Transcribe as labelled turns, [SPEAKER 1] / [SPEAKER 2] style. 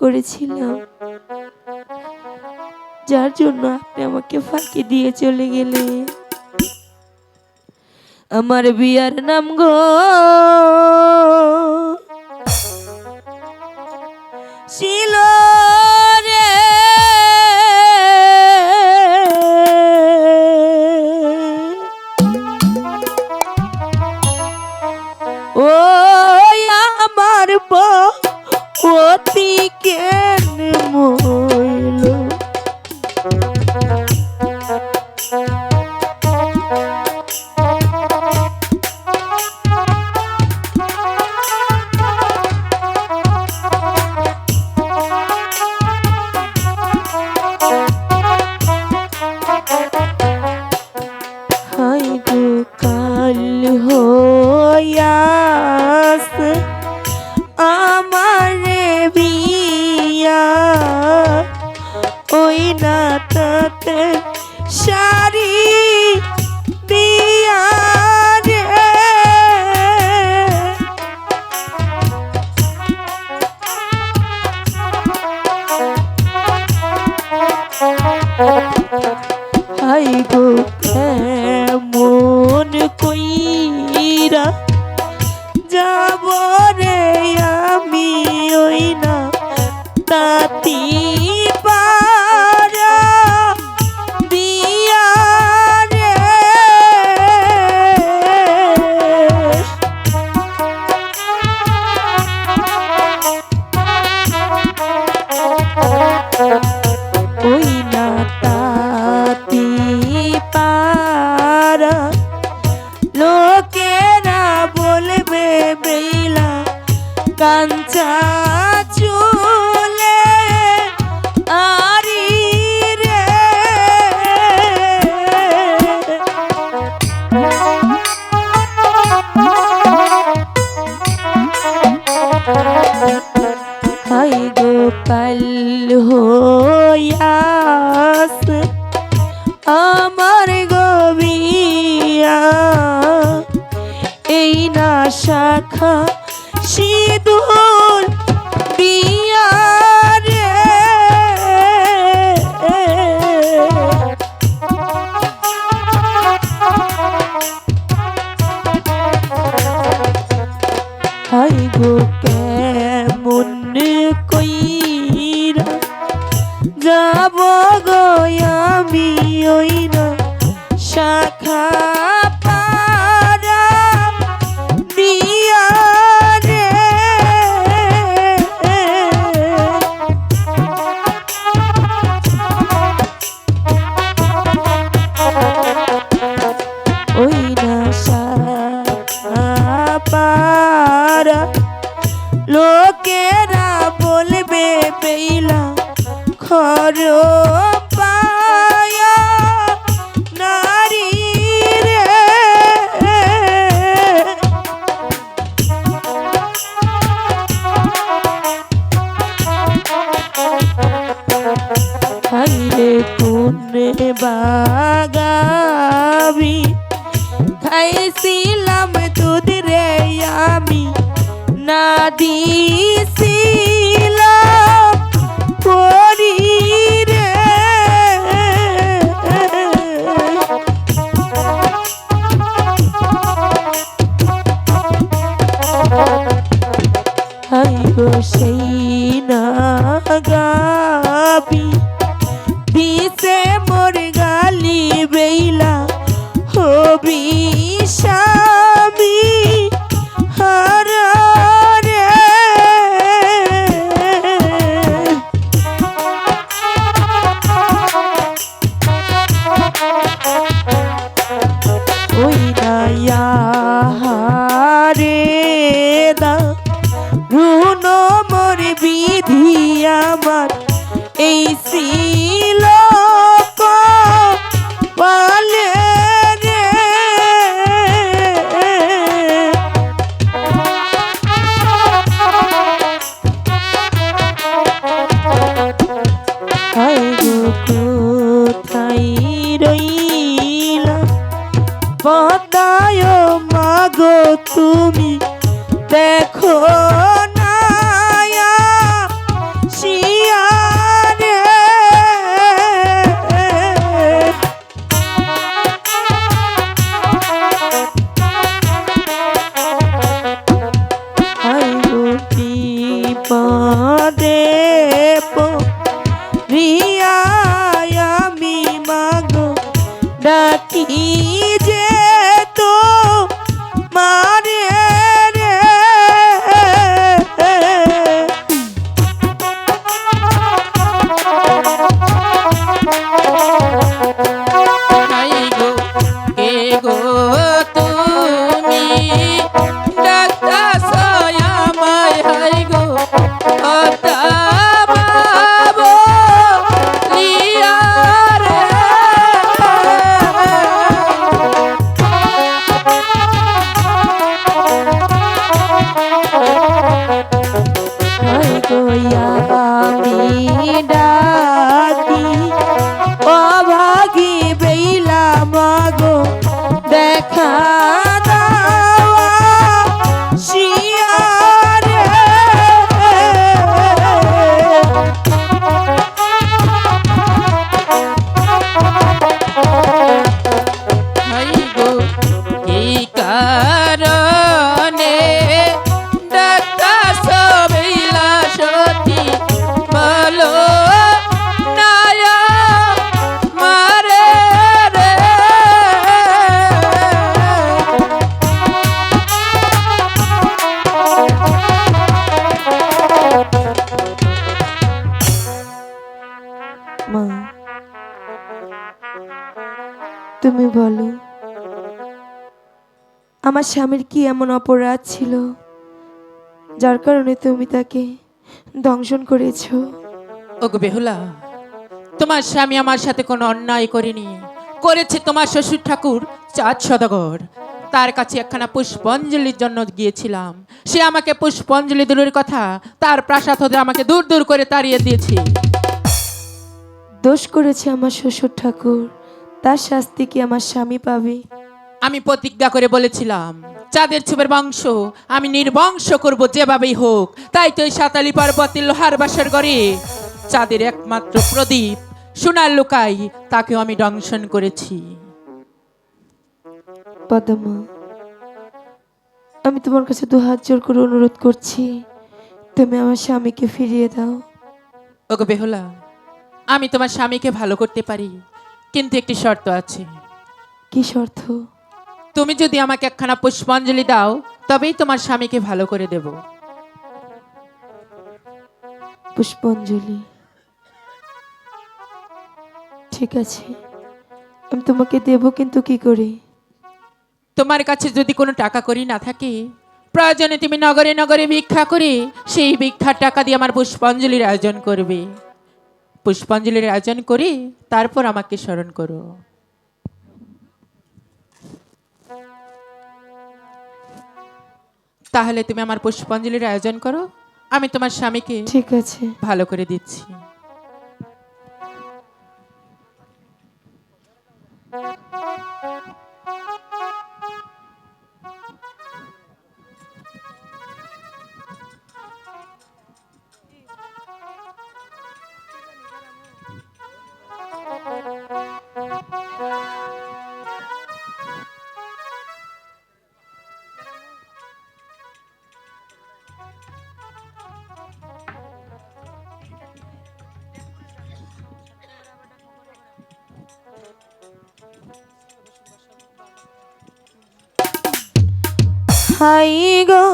[SPEAKER 1] করেছিলাম। যার জন্য আপনি আমাকে ফাঁকি দিয়ে চলে গেলে আমার বিয়ার নাম গো। শিল আমার গবিয়া এই না শাখা পারা। লোকেরা বলবে পেইলা খর পায়া নারী রে। হাইরে day. Tchau. আমার স্বামীর কি এমন অপরাধ ছিল? যার কারণে তুমি তাকে দংশন করেছ।
[SPEAKER 2] ওগো বেহুলা তোমার স্বামী আমার সাথে কোনো অন্যায় করেনি। করেছে তোমার শ্বশুর ঠাকুর চাঁদ সদাগর। তার কাছে একখানা পুষ্পাঞ্জলির জন্য গিয়েছিলাম। সে আমাকে পুষ্পাঞ্জলি দূরের কথা তার প্রাসাদ হতে আমাকে দূর দূর করে তাড়িয়ে দিয়েছে।
[SPEAKER 1] দোষ করেছে আমার শ্বশুর ঠাকুর। তার শাস্তি কি আমার স্বামী পাবে?
[SPEAKER 2] আমি প্রতিজ্ঞা করে বলেছিলাম চাঁদের ছুপের বংশ আমি নির্বংশ করব যেভাবেই হোক। তাই তো এই সাতালি পর্বতে লোহার বাসার ঘরে চাঁদের একমাত্র প্রদীপ সোনার লুকাই তাকেও আমি দংশন করেছি।
[SPEAKER 1] পদ্মা আমি তোমার কাছে দু হাত জোর করে অনুরোধ করছি তুমি আমার স্বামীকে ফিরিয়ে দাও।
[SPEAKER 2] ওগো বেহলা আমি তোমার স্বামীকে ভালো করতে পারি কিন্তু একটি শর্ত আছে।
[SPEAKER 1] কি শর্ত?
[SPEAKER 2] তুমি যদি আমাকে একখানা পুষ্পাঞ্জলি দাও তবেই তোমার স্বামীকে ভালো করে দেব।
[SPEAKER 1] পুষ্পাঞ্জলি? ঠিক আছে। আমি তোমাকে দেব কিন্তু কি করে?
[SPEAKER 2] তোমার কাছে যদি কোনো টাকা করি না থাকে প্রয়োজনে তুমি নগরে নগরে ভিক্ষা করে সেই ভিক্ষার টাকা দিয়ে আমার পুষ্পাঞ্জলির আয়োজন করবে। পুষ্পাঞ্জলির আয়োজন করে তারপর আমাকে স্মরণ করো। তাহলে তুমি আমার পুষ্পাঞ্জলির আয়োজন করো। আমি তোমার স্বামীকে
[SPEAKER 1] ঠিক আছে।
[SPEAKER 2] ভালো করে দিচ্ছি।
[SPEAKER 1] হাই গো